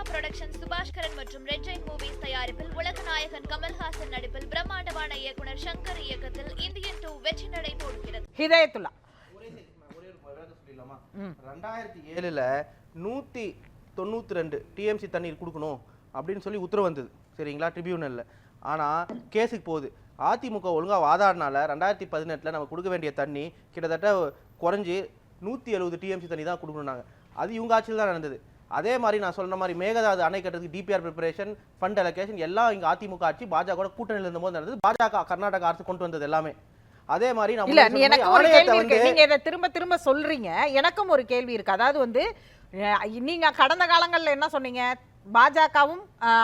Trisha production Subaskaran மற்றும் red Jain movies தயாரிப்பில் உலகநாயகன் கமல்ஹாசன் நடிப்பில் பிரம்மாண்டமான இயக்குனர் சங்கர் இயக்கத்தில் இந்தியன் டூ வெற்றி நடை போடுகிறது ஹிதயத்துல்லா ரெண்டாயிரத்தி ஏழுல நூற்றி தொண்ணூற்றி ரெண்டு டிஎம்சி தண்ணீர் கொடுக்கணும் அப்படின்னு சொல்லி உத்தரவு வந்தது. சரிங்களா? ட்ரிபியூனலில் ஆனால் கேஸுக்கு போகுது. அதிமுக ஒழுங்காக வாதாடினால ரெண்டாயிரத்தி பதினெட்டில் நம்ம கொடுக்க வேண்டிய தண்ணி கிட்டத்தட்ட குறைஞ்சி நூற்றி எழுபது டிஎம்சி தண்ணி தான் கொடுக்கணுன்னாங்க அது இவங்க ஆட்சியில் தான் நடந்தது. அதே மாதிரி நான் சொன்ன மாதிரி மேகதாது அணை கட்டுறதுக்கு டிபிஆர் ப்ரிப்பரேஷன் ஃபண்ட் அலோகேஷன் எல்லாம் இங்கே அதிமுக ஆட்சி பாஜக கூட்டணியில் இருந்தபோது நடந்தது. பாஜக கர்நாடகா அரசு கொண்டு வந்தது எல்லாமே. அதே மாதிரி நான் இல்ல எனக்கு ஒரு கேள்வி இருக்கு. நீங்க இதை திரும்ப திரும்ப சொல்றீங்க. எனக்கும் ஒரு கேள்வி இருக்கு. அதாவது வந்து நீங்க கடந்த காலங்கள்ல என்ன சொன்னீங்க? பாஜகவும்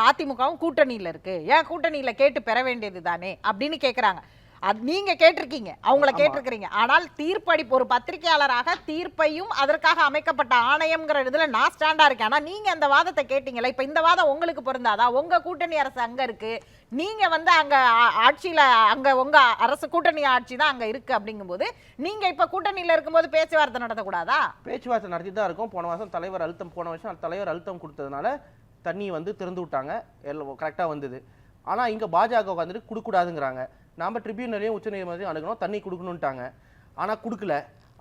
அதிமுகவும் கூட்டணியில இருக்கு. ஏன் கூட்டணியில கேட்டு பெற வேண்டியது தானே அப்படின்னு கேக்குறாங்க. அது நீங்க கேட்டிருக்கீங்க அவங்கள. கேட்டிருக்கிறீங்க. ஆனால் தீர்ப்படி ஒரு பத்திரிகையாளராக தீர்ப்பையும் அதற்காக அமைக்கப்பட்ட ஆணையம்ங்கிற இதுல நான் ஸ்டாண்டா இருக்கேன். ஆனா நீங்க அந்த வாதத்தை கேட்டீங்களா இப்ப இந்த வாதம் உங்களுக்கு பொருந்தாதா? உங்க கூட்டணி அரசு அங்க இருக்கு. நீங்க வந்து அங்க ஆட்சியில அங்க உங்க அரசு கூட்டணி ஆட்சி தான் அங்க இருக்கு அப்படிங்கும்போது நீங்க இப்ப கூட்டணியில இருக்கும்போது பேச்சுவார்த்தை நடத்தக்கூடாதா? பேச்சுவார்த்தை நடத்தி தான் இருக்கும். போன மாதம் தலைவர் அழுத்தம் போன வருஷம் தலைவர் அழுத்தம் கொடுத்ததுனால தண்ணி வந்து திறந்து விட்டாங்க. கரெக்டாக வந்தது. ஆனால் இங்கே பாஜக வந்துட்டு கொடுக்கூடாதுங்கிறாங்க. நாம் ட்ரிபியூனலையும் உச்சநீதிமன்றத்தையும் அணுகணும் தண்ணி கொடுக்கணுன்ட்டாங்க ஆனால் கொடுக்கல.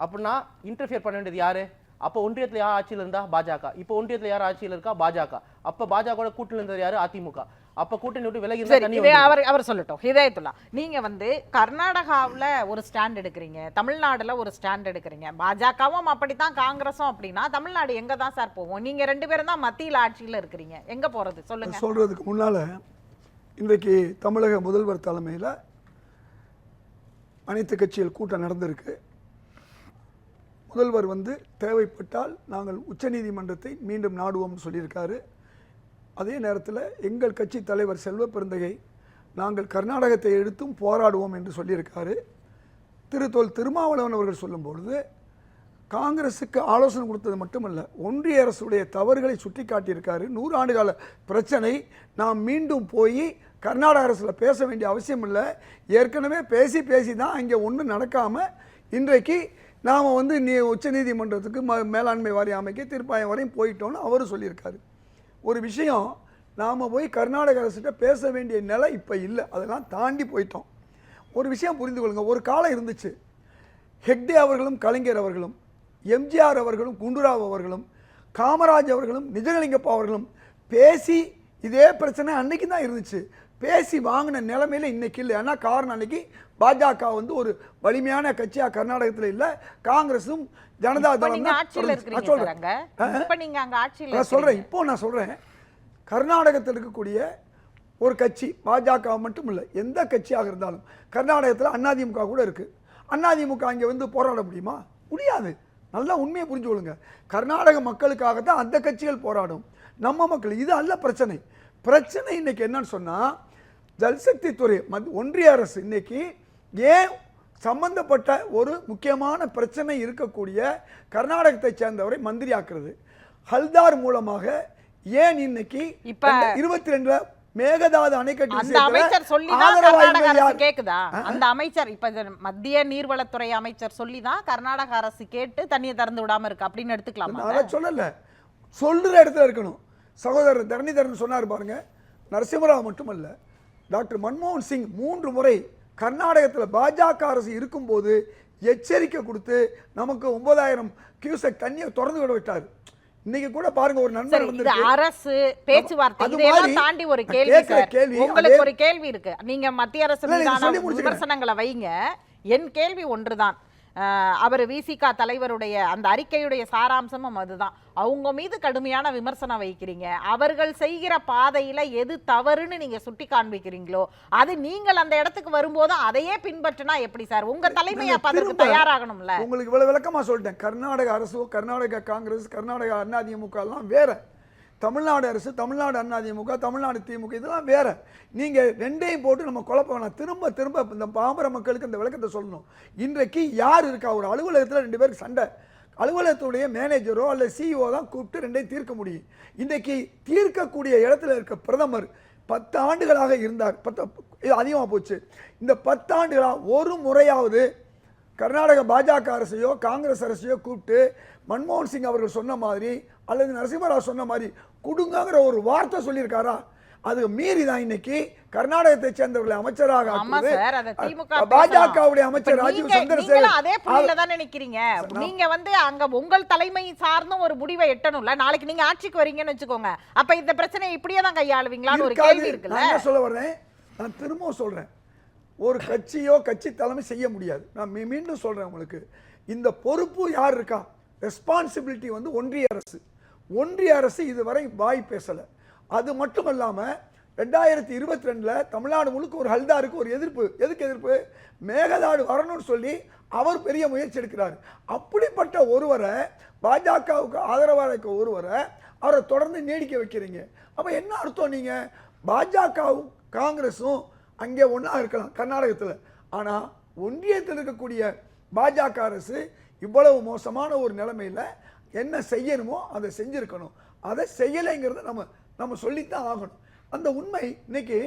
அப்படின்னா இன்டர்ஃபியர் பண்ண வேண்டியது யாரு? அப்போ ஒன்றியத்தில் யார் ஆட்சியில் இருந்தா? பாஜக. இப்போ ஒன்றியத்தில் யார் ஆட்சியில் இருக்கா? பாஜக. அப்போ பாஜக கூட்டணியில் இருந்தது யாரு? அதிமுக. அப்போ கூட்டணி விட்டு விலகி இதே. அவர் அவர் சொல்லட்டும். ஹிதயத்துல்லா நீங்க வந்து கர்நாடகாவுல ஒரு ஸ்டாண்ட் எடுக்கிறீங்க. தமிழ்நாடுல ஒரு ஸ்டாண்ட் எடுக்கிறீங்க. பாஜகவும் அப்படித்தான் காங்கிரஸும் அப்படின்னா தமிழ்நாடு எங்க தான் சார் போவோம் நீங்க ரெண்டு பேரும் தான் மத்தியில ஆட்சியில இருக்கிறீங்க. எங்க போறது? சொல்லுங்க. சொல்கிறதுக்கு முன்னால் இன்றைக்கு தமிழக முதல்வர் தலைமையில் அனைத்து கட்சிகள் கூட்டம் நடந்திருக்கு. முதல்வர் வந்து தேவைப்பட்டால் நாங்கள் உச்சநீதிமன்றத்தை மீண்டும் நாடுவோம்னு சொல்லியிருக்காரு. அதே நேரத்தில் எங்கள் கட்சி தலைவர் செல்வ பெருந்தகை நாங்கள் கர்நாடகத்தை எடுத்தும் போராடுவோம் என்று சொல்லியிருக்காரு. திரு திருமாவளவன் அவர்கள் சொல்லும்பொழுது காங்கிரஸுக்கு ஆலோசனை கொடுத்தது மட்டுமல்ல ஒன்றிய அரசுடைய தவறுகளை சுட்டி காட்டியிருக்காரு நூறு ஆண்டு கால பிரச்சனை நாம் மீண்டும் போய் கர்நாடக அரசில் பேச வேண்டிய அவசியம் இல்லை. ஏற்கனவே பேசி பேசி தான் அங்கே ஒன்றும் நடக்காமல் இன்றைக்கு நாம் வந்து நீ உச்சநீதிமன்றத்துக்கு ம மேலாண்மை வாரியம் அமைக்க தீர்ப்பாயம் வரையும் போயிட்டோன்னு அவரும் சொல்லியிருக்காரு. ஒரு விஷயம் நாம் போய் கர்நாடக அரசுகிட்ட பேச வேண்டிய நிலை இப்போ இல்லை. அதெல்லாம் தாண்டி போயிட்டோம். ஒரு விஷயம் புரிந்து கொள்ளுங்க. ஒரு காலம் இருந்துச்சு. ஹெக்டே அவர்களும் கலைஞர் அவர்களும் எம்ஜிஆர் அவர்களும் குண்டுராவ் அவர்களும் காமராஜ் அவர்களும் நிஜலிங்கப்பா அவர்களும் பேசி இதே பிரச்சனை அன்னைக்கு தான் இருந்துச்சு. பேசி வாங்கின நிலைமையில இன்னைக்கு இல்லை. ஏன்னா காரணம்? அன்னைக்கு பாஜக வந்து ஒரு வலிமையான கட்சியா கர்நாடகத்தில் இல்லை. காங்கிரஸும் ஜனதா தளம் நான் ஆட்சியில நான் சொல்றேன். இருக்கிறீங்க. இப்போ நான் சொல்றேன். கர்நாடகத்தில் இருக்கக்கூடிய ஒரு கட்சி பாஜக மட்டும் இல்லை. எந்த கட்சியாக இருந்தாலும் கர்நாடகத்தில் அதிமுக கூட இருக்கு. அதிமுக அங்கே வந்து போராட முடியுமா? முடியாது. நல்லா உண்மையை புரிஞ்சு கொள்ளுங்க. கர்நாடக மக்களுக்காக தான் அந்த கட்சிகள் போராடும். நம்ம மக்கள் இது அல்ல பிரச்சனை. பிரச்சனை இன்னைக்கு என்னன்னு சொன்னா ஜல்சக்தி துறை மத் ஒன்றிய அரசு இன்னைக்கு ஏன் சம்பந்தப்பட்ட ஒரு முக்கியமான பிரச்சனை இருக்கக்கூடிய கர்நாடகத்தை சேர்ந்தவரை மந்திரி ஆக்குறது? ஹல்தார் மூலமாக ஏன் இன்னைக்கு இப்ப- இருபத்தி ரெண்டுல மேகதாது அணைக்கட்டு அந்த அமைச்சர் யார்? கேக்குதா? அந்த அமைச்சர் இப்ப மத்திய நீர்வளத்துறை அமைச்சர் சொல்லிதான் கர்நாடக அரசு கேட்டு தண்ணியை திறந்து விடாம இருக்கு அப்படின்னு எடுத்துக்கலாமா நான் சொல்லல. சொல்ற இடத்துல இருக்கணும். சகோதரர் தரணிதரன் சொன்னார் பாருங்க நரசிம்மராவ் மட்டுமல்ல டாக்டர் மன்மோகன் சிங் மூன்று முறை கர்நாடகத்தில் பாஜக அரசு இருக்கும்போது எச்சரிக்கை கொடுத்து நமக்கு ஒன்பதாயிரம் கியூசெக் தண்ணியை திறந்து விட விட்டார். இன்னைக்கு கூட பாருங்க ஒரு நண்பர் வந்து அரசு பேச்சுவார்த்தை தாண்டி ஒரு கேள்வி கேள்வி உங்களுக்கு ஒரு கேள்வி இருக்கு. நீங்க மத்திய அரசு. விமர்சனங்களை வைங்க. என் கேள்வி ஒன்றுதான். அவர் விசிகா தலைவருடைய அந்த அறிக்கையுடைய சாராம்சமும் அதுதான். அவங்க மீது கடுமையான விமர்சனம் வைக்கிறீங்க. அவர்கள் செய்கிற பாதையில எது தவறுன்னு நீங்க சுட்டி காண்பிக்கிறீங்களோ அது நீங்கள் அந்த இடத்துக்கு வரும்போது அதையே பின்பற்றினா எப்படி சார்? உங்க தலைமை அப்ப அதற்கு தயாராகணும்ல. உங்களுக்கு இவ்வளவு விளக்கமா சொல்லிட்டேன். கர்நாடக அரசு கர்நாடக காங்கிரஸ் கர்நாடக அதிமுக எல்லாம் வேற. தமிழ்நாடு அரசு தமிழ்நாடு அதிமுக தமிழ்நாடு திமுக இதெல்லாம் வேறு. நீங்கள் ரெண்டையும் போட்டு நம்ம குழப்ப வேணாம் திரும்ப திரும்ப இந்த பாமர மக்களுக்கு இந்த விளக்கத்தை சொல்லணும். இன்றைக்கு யார் இருக்கா? ஒரு அலுவலகத்தில் ரெண்டு பேருக்கு சண்டை. அலுவலகத்துடைய மேனேஜரோ அல்ல சிஇஓ தான் கூப்பிட்டு ரெண்டையும் தீர்க்க முடியும். இன்றைக்கு தீர்க்கக்கூடிய இடத்துல இருக்க பிரதமர் பத்து ஆண்டுகளாக இருந்தார். பத்து இது அதிகமாக போச்சு. இந்த பத்தாண்டுகளாக ஒரு முறையாவது கர்நாடக பாஜக அரசையோ காங்கிரஸ் அரசையோ கூப்பிட்டு மன்மோகன் சிங் அவர்கள் சொன்ன மாதிரி அல்லது நரசிம்மராவ் சொன்ன மாதிரி கொடுங்கங்கிற ஒரு வார்த்தை சொல்லியிருக்காரா? அது மீறி தான் இன்னைக்கு கர்நாடகத்தை சேர்ந்தவர்களை அமைச்சராக பாஜகவுடைய. அமைச்சர் ராஜீவ் சந்திரசேகர் அதே புள்ளியில தானே நிக்கிறீங்க. நீங்க வந்து அங்க உங்கள் தலைமை சார்ந்தும் ஒரு முடிவை எட்டணும்ல. நாளைக்கு நீங்க ஆட்சிக்கு வரீங்கன்னு வச்சுக்கோங்க. அப்ப இந்த பிரச்சனையை இப்படியே தான் கையாளுவீங்களான்னு ஒரு. கேள்வி இருக்குல்ல. நான் சொல்ல வர்றேன்? நான் திரும்பவும் சொல்றேன். ஒரு கட்சியோ கட்சி தலைமை செய்ய முடியாது. நான் மீண்டும் சொல்றேன் உங்களுக்கு. இந்த பொறுப்பு யார் இருக்கா? ரெஸ்பான்சிபிலிட்டி வந்து ஒன்றிய அரசு. ஒன்றிய அரசு இதுவரை வாய் பேசலை. அது மட்டும் இல்லாமல் ரெண்டாயிரத்தி இருபத்தி ரெண்டில் தமிழ்நாடு முழுக்க ஒரு ஹல்தாருக்கு ஒரு எதிர்ப்பு. எதுக்கு எதிர்ப்பு? மேகதாடு வரணும்னு சொல்லி அவர் பெரிய முயற்சி எடுக்கிறார். அப்படிப்பட்ட ஒருவரை பாஜகவுக்கு ஆதரவாக இருக்க ஒருவரை அவரை தொடர்ந்து நீடிக்க வைக்கிறீங்க. அப்போ என்ன அர்த்தம் நீங்கள் பாஜகவும் காங்கிரஸும் அங்கே ஒன்றா இருக்கலாம் கர்நாடகத்தில். ஆனால் ஒன்றியத்தில் இருக்கக்கூடிய பாஜக அரசு இவ்வளவு மோசமான ஒரு நிலைமையில் என்ன செய்யணுமோ அதை செஞ்சுருக்கணும். அதை செய்யலைங்கிறத நம்ம நம்ம சொல்லித்தான் ஆகணும். அந்த உண்மை இன்னைக்கு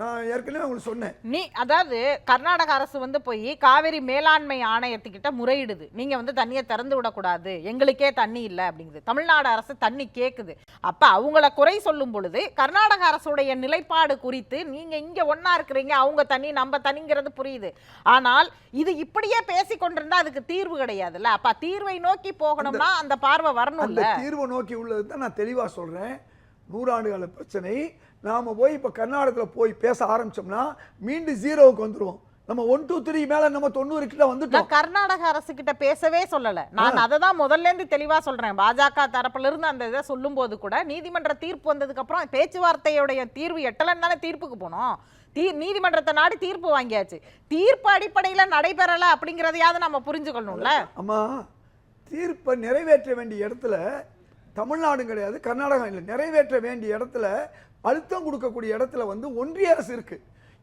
நான் ஏற்கனவே உங்களுக்கு சொன்னேன். நீ அதாவது கர்நாடக அரசு வந்து போய் காவிரி மேலாண்மை ஆணையத்துக்கிட்ட முறையிடுது. நீங்க வந்து தண்ணியை திறந்து விடக்கூடாது. எங்களுக்கே தண்ணி இல்லை அப்படிங்குது. தமிழ்நாடு அரசு தண்ணி கேக்குது. அப்ப அவங்கள குறை சொல்லும் பொழுது கர்நாடக அரசுடைய நிலைப்பாடு குறித்து நீங்க இங்க ஒண்ணா இருக்கிறீங்க அவங்க தண்ணி நம்ம தண்ணிங்கிறது புரியுது. ஆனால் இது இப்படியே பேசி கொண்டிருந்தா அதுக்கு தீர்வு கிடையாதுல்ல. அப்ப தீர்வை நோக்கி போகணும்னா அந்த பார்வை வரணும்ல. தீர்வு நோக்கி உள்ளது தான் நான் தெளிவா சொல்றேன். நூறாண்டு கால பிரச்சனை. நாம போய் இப்ப கர்நாடகத்துல போய் பேச ஆரம்பிச்சோம்னா மீண்டும் ஜீரோவுக்கு வந்துருவோம். நம்ம ஒன் டூ த்ரீ மேல நம்ம தொண்ணூறு கிட்ட வந்துட்டோம். கர்நாடக அரசு கிட்ட பேசவே சொல்லல. நான் அதை தான் முதல்ல இருந்து தெளிவா சொல்றேன். பாஜக தரப்புல இருந்து அந்த இதை சொல்லும் போது கூட நீதிமன்ற தீர்ப்பு வந்ததுக்கு அப்புறம் பேச்சுவார்த்தையுடைய தீர்வு எட்டலன்னு தீர்ப்புக்கு போனோம். தீ நீதிமன்றத்தை நாடி தீர்ப்பு வாங்கியாச்சு. தீர்ப்பு அடிப்படையில நடைபெறல அப்படிங்கறதையாவது நம்ம புரிஞ்சுக்கணும்ல? அம்மா தீர்ப்பை நிறைவேற்ற வேண்டிய இடத்துல தமிழ்நாடும் கிடையாது கர்நாடகம் இல்லை. நிறைவேற்ற வேண்டிய இடத்துல அழுத்தம் கொடுக்கக்கூடிய இடத்துல வந்து ஒன்றிய அரசு இருக்கு.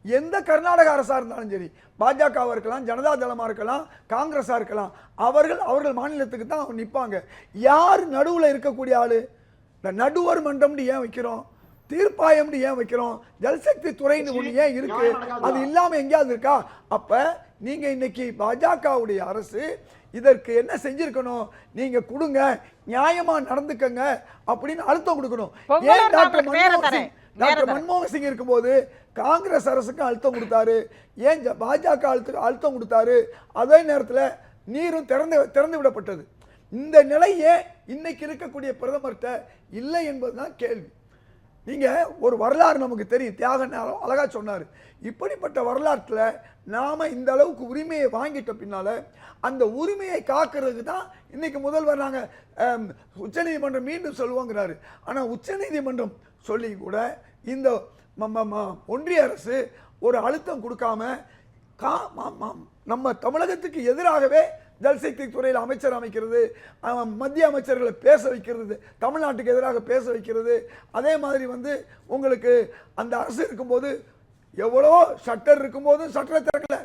எந்த கர்நாடக அரசாக இருந்தாலும் சரி பாஜகவாக இருக்கலாம் ஜனதா தளமாக இருக்கலாம் காங்கிரஸாக இருக்கலாம் அவர்கள் அவர்கள் மாநிலத்துக்கு தான் நிற்பாங்க யார் நடுவில் இருக்கக்கூடிய ஆள்? இந்த நடுவர் மன்றம்னு ஏன் வைக்கிறோம்? தீர்ப்பாயம்னு ஏன் வைக்கிறோம்? ஜல்சக்தி துறைன்னு ஒண்ணு ஏன் இருக்கு? அது இல்லாம எங்கேயாவது இருக்கா? அப்ப நீங்க இன்னைக்கு பாஜகவுடைய அரசு இதற்கு என்ன செஞ்சிருக்கணும்? நீங்க கொடுங்க நியாயமா நடந்துக்கங்க அப்படின்னு அழுத்தம் கொடுக்கணும். ஏன் டாக்டர் மன்மோகன். சிங் டாக்டர். மன்மோகன் சிங் இருக்கும்போது காங்கிரஸ் அரசுக்கு அழுத்தம் கொடுத்தாரு. ஏன் பாஜக அழுத்த அழுத்தம் கொடுத்தாரு? அதே நேரத்துல நீரும் திறந்து திறந்து விடப்பட்டது. இந்த நிலையே இன்னைக்கு இருக்கக்கூடிய பிரதமர்கிட்ட இல்லை என்பதுதான் கேள்வி. நீங்கள் ஒரு வரலாறு நமக்கு தெரியும். தியாகனாலும் அழகாக சொன்னார். இப்படிப்பட்ட வரலாற்றில் நாம் இந்த அளவுக்கு உரிமையை வாங்கிட்ட பின்னால் அந்த உரிமையை காக்கிறதுக்கு தான் இன்றைக்கி முதல்வர் நாங்கள் உச்சநீதிமன்றம் மீண்டும் சொல்லுவோங்கிறாரு. ஆனால் உச்சநீதிமன்றம் சொல்லி கூட இந்த ம- ம- ம- ஒன்றிய அரசு ஒரு அழுத்தம் கொடுக்காம கா- நம்ம தமிழகத்துக்கு எதிராகவே ஜல்சக்தி துறையில் அமைச்சர் அமைக்கிறது மத்திய அமைச்சர்களை பேச வைக்கிறது தமிழ்நாட்டுக்கு எதிராக பேச வைக்கிறது. அதே மாதிரி வந்து உங்களுக்கு அந்த அரசு இருக்கும்போது எவ்வளோ ஷட்டர் இருக்கும்போதும் ஷட்டரை திறக்கல.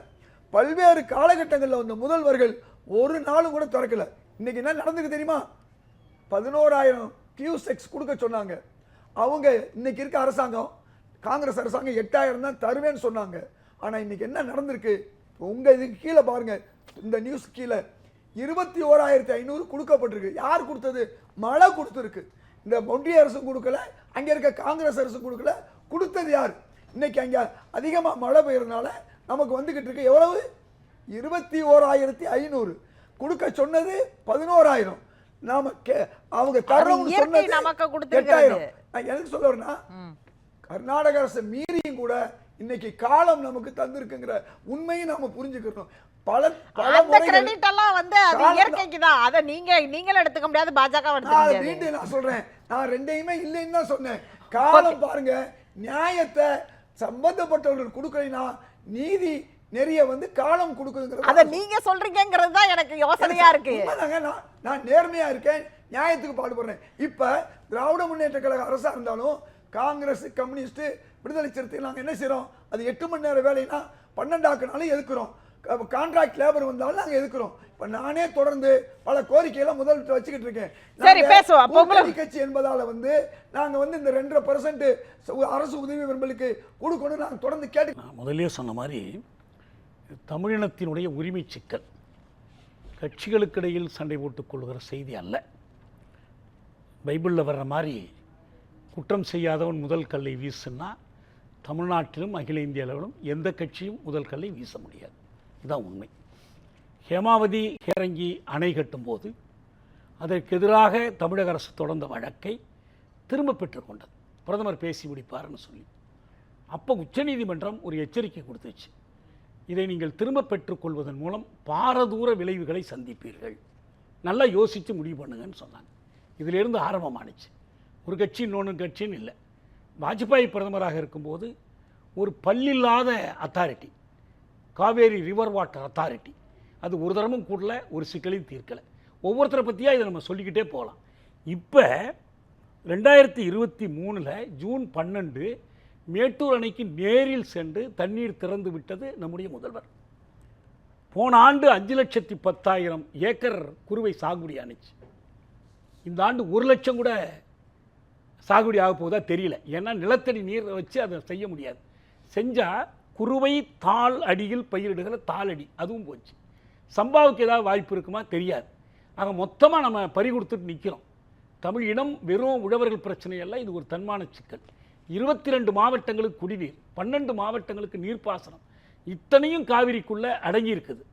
பல்வேறு காலகட்டங்களில் வந்த முதல்வர்கள் ஒரு நாளும் கூட திறக்கல. இன்றைக்கி என்ன நடந்துக்கு தெரியுமா? பதினோராயிரம் கியூசெக்ஸ் கொடுக்க சொன்னாங்க. அவங்க இன்னைக்கு இருக்க அரசாங்கம் காங்கிரஸ் அரசாங்கம் எட்டாயிரம் தான் தருவேன்னு சொன்னாங்க. ஆனால் இன்னைக்கு என்ன நடந்திருக்கு? உங்கள் இதுக்கு கீழே பாருங்கள் இந்த நியூஸ் கீழே இருபத்தி ஓராயிரத்தி ஐநூறு கொடுக்கப்பட்டிருக்கு. யார் கொடுத்தது? மழை கொடுத்துருக்கு. இந்த ஒன்றிய அரசும் கொடுக்கல அங்க இருக்க காங்கிரஸ் அரசும் கொடுக்கல. கொடுத்தது யார்? இன்னைக்கு அங்க அதிகமா மழை பெய்யறதுனால நமக்கு வந்துகிட்டு இருக்கு எவ்வளவு? இருபத்தி ஓராயிரத்தி ஐநூறு. கொடுக்க சொன்னது பதினோராயிரம். நாம கே- அவங்க சொன்னது கொடுத்திருக்கிறது. எட்டாயிரம். நான் எதுக்கு சொல்ல வரேன்னா கர்நாடக அரசு மீறியும் கூட இன்னைக்கு காலம் நமக்கு தந்திருக்குங்கிற உண்மையை நாம புரிஞ்சுக்கணும் பல அந்த கிரெடிட் எல்லாம் வந்து அது இயற்கைக்கு தான். அதை நீங்க நீங்களும் எடுத்துக்க முடியாது பாஜக எடுத்துக்க நான் முடியாது. நான் சொல்றேன். நான் ரெண்டையுமே இல்லைன்னு தான் சொன்னேன். காலம் பாருங்க நியாயத்தை சம்பந்தப்பட்டவர்கள் கொடுக்கலைன்னா நீதி நெறிய வந்து காலம் கொடுக்குதுங்கிறது அத நீங்க சொல்றீங்கங்கிறது தான் எனக்கு யோசனையா இருக்கு. நான் நான் நேர்மையா இருக்கேன் நியாயத்துக்கு பாடுபடுறேன். இப்ப திராவிட முன்னேற்ற கழக அரசா இருந்தாலும் காங்கிரஸ் கம்யூனிஸ்ட் விடுதலை சிறுத்தை நாங்க என்ன செய்றோம்? அது எட்டு மணி நேரம் வேலைனா பன்னெண்டாக்குனாலும் எதுக்குறோம்? கான்ட்ராக்ட் லேபர் வந்தாலும் நாங்க எதுக்குறோம்? இப்ப நானே தொடர்ந்து பல கோரிக்கையெல்லாம் முதல்ல வச்சுக்கிட்டு இருக்கேன். சரி, பேசுவோம். கூட்டணி கட்சி என்பதால வந்து நாங்க வந்து இந்த ரெண்டரை பர்சன்ட் அரசு உதவி விரும்பலுக்கு கொடுக்கணும் நாங்க தொடர்ந்து கேட்டு நான் முதல்லயே சொன்ன மாதிரி தமிழினத்தினுடைய உரிமை சிக்கல். கட்சிகளுக்கிடையில் சண்டை போட்டுக் கொள்கிற செய்தி அல்ல. பைபிளில் வர்ற மாதிரி குற்றம் செய்யாதவன் முதல் கல்லை வீசுனா தமிழ்நாட்டிலும் அகில இந்திய அளவிலும் எந்த கட்சியும் முதல் கல்லை வீச முடியாது. இதுதான் உண்மை. ஹேமாவதி ஹேரங்கி அணை கட்டும்போது அதற்கு எதிராக தமிழக அரசு தொடர்ந்த வழக்கை திரும்ப பெற்றுக்கொண்டது. பிரதமர் பேசி முடிப்பார்னு சொல்லி. அப்போ உச்சநீதிமன்றம் ஒரு எச்சரிக்கை கொடுத்துச்சு. இதை நீங்கள் திரும்ப பெற்றுக்கொள்வதன் மூலம் பாரதூர விளைவுகளை சந்திப்பீர்கள். நல்லா யோசித்து முடிவு பண்ணுங்கன்னு சொன்னாங்க. இதிலிருந்து ஆரம்பமானுச்சு. ஒரு கட்சி இன்னொன்று கட்சின்னு இல்லை. வாஜ்பாய் பிரதமராக இருக்கும்போது ஒரு பல்லில்லாத authority Kaveri river water authority. அது ஒரு தரமும் கூடல ஒரு சிக்கலையும் தீர்க்கலை. ஒவ்வொருத்தரை பற்றியா இதை நம்ம சொல்லிக்கிட்டே போகலாம். இப்போ ரெண்டாயிரத்தி இருபத்தி மூணில் ஜூன் பன்னெண்டு மேட்டூர் அணைக்கு நேரில் சென்று தண்ணீர் திறந்து விட்டது நம்முடைய முதல்வர். போன ஆண்டு அஞ்சு லட்சத்தி பத்தாயிரம் ஏக்கர் குறுவை சாகுபடி ஆணுச்சு இந்த ஆண்டு ஒரு லட்சம் கூட சாகுபடி ஆக போதா தெரியல. ஏன்னா நிலத்தடி நீரை வச்சு அதை செய்ய முடியாது. செஞ்சால் குறுவை தாள் அடியில் பயிரிடுகிற தாளடி அதுவும் போச்சு. சம்பாவுக்கு ஏதாவது வாய்ப்பு இருக்குமா? தெரியாது. ஆக மொத்தமாக நம்ம பறி கொடுத்துட்டு நிற்கிறோம் தமிழ் இனம் வெறும் உழவர்கள் பிரச்சனை அல்ல இது ஒரு தன்மான சிக்கல். இருபத்தி ரெண்டு மாவட்டங்களுக்கு குடிநீர் பன்னெண்டு மாவட்டங்களுக்கு நீர்ப்பாசனம் இத்தனையும் காவிரிக்குள்ளே அடங்கியிருக்குது.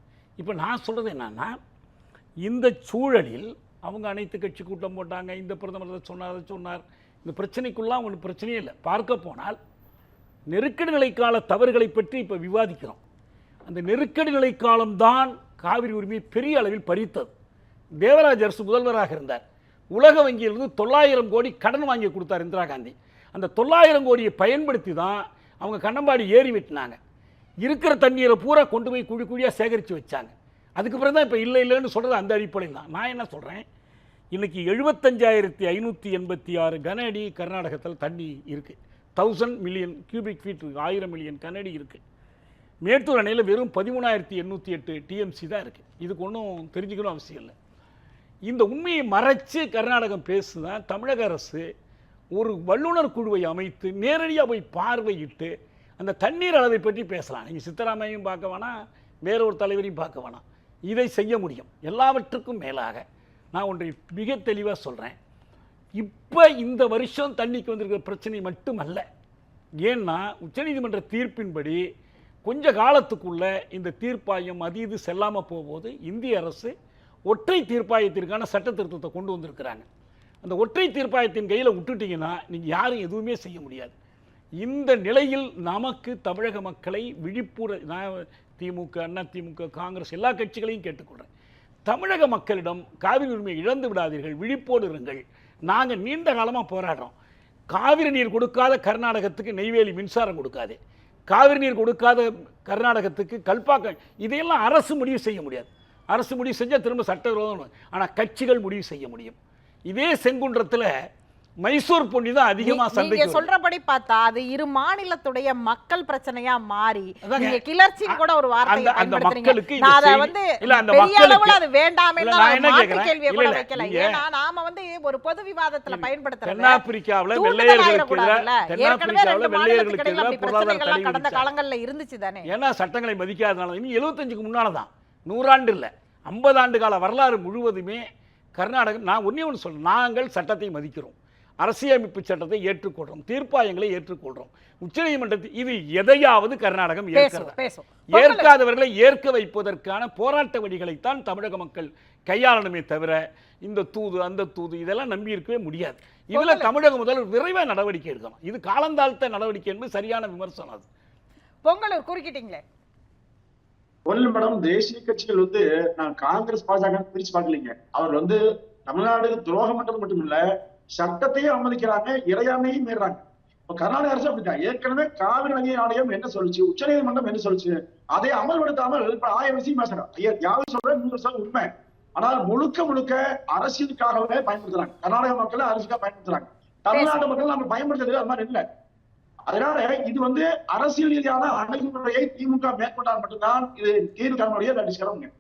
இப்போ நான் சொல்கிறது என்னன்னா இந்த சூழலில் அவங்க அனைத்து கட்சி கூட்டம் போட்டாங்க இந்த பிரதமர் சொன்னார் அதை சொன்னார். இந்த பிரச்சனைக்குள்ளே ஒன்றும் பிரச்சனையே இல்லை. பார்க்க போனால் நெருக்கடி நிலை கால தவறுகளை பற்றி இப்போ விவாதிக்கிறோம். அந்த நெருக்கடி நிலை காலம்தான் காவிரி உரிமையை பெரிய அளவில் பறித்தது. தேவராஜ் அரசு முதல்வராக இருந்தார். உலக வங்கியிலிருந்து தொள்ளாயிரம் கோடி கடன் வாங்கி கொடுத்தார் இந்திரா காந்தி. அந்த தொள்ளாயிரம் கோடியை பயன்படுத்தி தான் அவங்க கண்ணம்பாடி ஏறி வெட்டினாங்க. இருக்கிற தண்ணீரை பூரா கொண்டு போய் குழி குழியாக சேகரித்து வச்சாங்க. அதுக்கு பிறகு தான் இப்போ இல்லை இல்லைன்னு சொல்கிறது அந்த அடிப்படையில் தான். நான் என்ன சொல்கிறேன் இன்றைக்கி எழுபத்தஞ்சாயிரத்தி ஐநூற்றி எண்பத்தி ஆறு கன அடி கர்நாடகத்தில் தண்ணி இருக்குது தௌசண்ட் மில்லியன் கியூபிக் ஃபீட் இருக்குது ஆயிரம் மில்லியன் கனடி இருக்குது மேட்டூர் அணையில் வெறும் பதிமூணாயிரத்தி எண்ணூற்றி எட்டு டிஎம்சி தான் இருக்குது இதுக்கு ஒன்றும் தெரிஞ்சுக்கணும் அவசியம் இல்லை. இந்த உண்மையை மறைச்சு கர்நாடகம் பேசுதான் தமிழக அரசு ஒரு வல்லுநர் குழுவை அமைத்து நேரடியாக போய் பார்வையிட்டு அந்த தண்ணீர் அளவை பற்றி பேசலாம். நீங்கள் சித்தராமையும் பார்க்க வேணாம் வேற ஒரு தலைவரையும் பார்க்க வேணாம் இதை செய்ய முடியும். எல்லாவற்றுக்கும் மேலாக நான் ஒன்றை மிக தெளிவாக சொல்கிறேன் இப்போ இந்த வருஷம் தண்ணிக்கு வந்திருக்கிற பிரச்சனை மட்டுமல்ல. ஏன்னா உச்சநீதிமன்ற தீர்ப்பின்படி கொஞ்ச காலத்துக்குள்ளே இந்த தீர்ப்பாயம் அது இது செல்லாமல் போகும்போது இந்திய அரசு ஒற்றை தீர்ப்பாயத்திற்கான சட்ட திருத்தத்தை கொண்டு வந்திருக்கிறாங்க. அந்த ஒற்றை தீர்ப்பாயத்தின் கையில் விட்டுட்டீங்கன்னா நீங்கள் யாரும் எதுவுமே செய்ய முடியாது. இந்த நிலையில் நமக்கு தமிழக மக்களை விழிப்புற நான் திமுக அண்ணா திமுக காங்கிரஸ் எல்லா கட்சிகளையும் கேட்டுக்கொள்கிறேன் தமிழக மக்களிடம் காவிரி உரிமையை இழந்து விடாதீர்கள் விழிப்போடு இருங்கள். நாங்கள் நீண்ட காலமாக போராடுறோம். காவிரி நீர் கொடுக்காத கர்நாடகத்துக்கு நெய்வேலி மின்சாரம் கொடுக்காதே. காவிரி நீர் கொடுக்காத கர்நாடகத்துக்கு கல்பாக்கம் இதையெல்லாம் அரசு முடிவு செய்ய முடியாது. அரசு முடிவு செஞ்சால் திரும்ப சட்டவிரோதம் ஆனால் கட்சிகள் முடிவு செய்ய முடியும். இதே செங்குன்றத்தில் மைசூர் பொன்னி தான் சந்தைக்கு நீங்க. சொல்றபடி பார்த்தா அது இரு மாநிலத்துடைய மக்கள் பிரச்சனையா மாறி. நீங்க கிளர்ச்சின்னு கூட ஒரு அந்த பயன்படுத்துறீங்க. நான் அதை வந்து இல்ல, அந்த பெரிய அளவுல அது வேண்டாமே நான் மாற்று? கேள்வியை கூட வைக்கல. ஏன்னா நாம வந்து ஒரு பொது விவாதத்துல பயன்படுத்துறது தென்னாப்பிரிக்காவுல வெள்ளையர்களுக்கு ஏற்கனவே ரெண்டு மாநிலத்துக்கு இடையில அப்படி பிரச்சனைகள் கடந்த. காலங்கள்ல இருந்துச்சு தானே. ஏன்னா சட்டங்களை மதிக்காதனால இனி எழுபத்தஞ்சுக்கு முன்னால தான். நூறாண்டு இல்லை ஐம்பது ஆண்டு கால வரலாறு முழுவதுமே கர்நாடகம் நான் ஒன்றே ஒன்று சொல்றேன். நாங்கள் சட்டத்தை மதிக்கிறோம். அரசியலமைப்பு சட்டத்தை ஏற்றுக்கொள்கிறோம் தீர்ப்பாயங்களை ஏற்றுக்கொள்கிறோம் உச்சநீதிமன்றத்தில் இதில் எதையாவது கர்நாடகம் ஏற்கிறது ஏற்காதவர்களை ஏற்க வைப்பதற்கான போராட்ட வழிகளைத்தான் தமிழக மக்கள் கையாளணுமே தவிர இந்த தூது அந்த தூது இதெல்லாம் நம்பி இருக்கவே முடியாது. இதுல தமிழக முதல்வர் விரைவாக நடவடிக்கை எடுக்கணும். இது காலந்தாழ்த்த நடவடிக்கை என்பது சரியான விமர்சனம் அது. பொங்கலூர் குறுக்கிட்டீங்களே? ஒன்றில் மேடம் தேசிய கட்சிகள் வந்து நான் காங்கிரஸ் பாஜக பிரிச்சு பார்க்கலீங்க. அவர் வந்து தமிழ்நாடு துரோகம் மட்டும் மட்டும் இல்ல சட்டத்தையும் அனுமதிக்கிறாங்க இறையாண்மையும் மீறாங்க இப்ப கர்நாடக அரசு அப்படித்தான். ஏற்கனவே காவிரி நதி ஆணையம் என்ன சொல்லுச்சு? உச்சநீதிமன்றம் என்ன சொல்லுச்சு? அதை அமல்படுத்தாமல் இப்ப ஆயிரம் விஷயம் ஐயா யாரும் சொல்றேன் நூறு சதவீதம் உண்மை. ஆனால் முழுக்க முழுக்க அரசியலுக்காகவே பயன்படுத்துறாங்க. கர்நாடக மக்களை அரசுக்காக பயன்படுத்துறாங்க. தமிழ்நாட்டு மக்கள் நம்ம பயன்படுத்துறது அது மாதிரி இல்லை. அதனால இது வந்து அரசியல் ரீதியான அணுகுமுறையை திமுக மேற்கொண்டால் மட்டும்தான் இது தீர்வு காண முடியும்